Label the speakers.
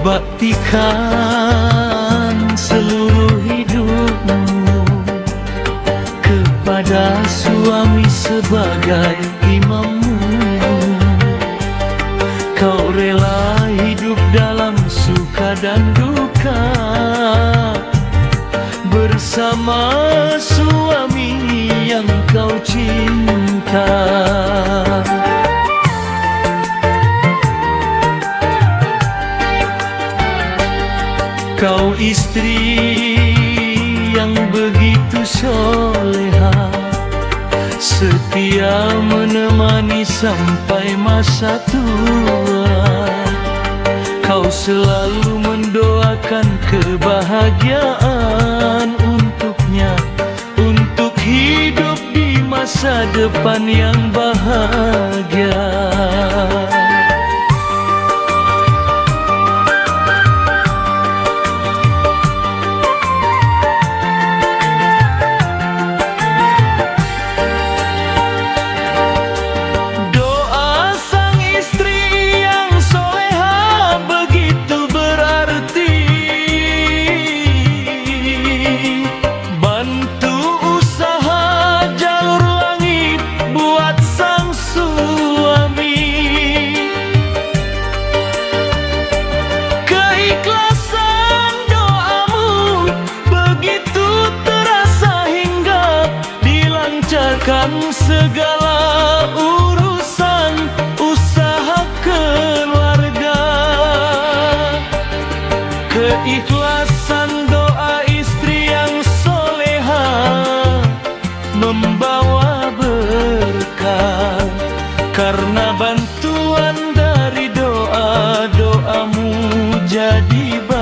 Speaker 1: baktikan seluruh hidupmu kepada suami sebagai imammu. Kau rela hidup dalam suka dan duka Bersama suami yang kau cinta istri yang begitu soleha Setia menemani sampai masa tua. Kau selalu mendoakan kebahagiaan untuknya Untuk hidup di masa depan yang bahagia Segala urusan usaha keluarga Keikhlasan doa istri yang soleha Membawa berkah. Karena bantuan dari doa-doamu jadi berkah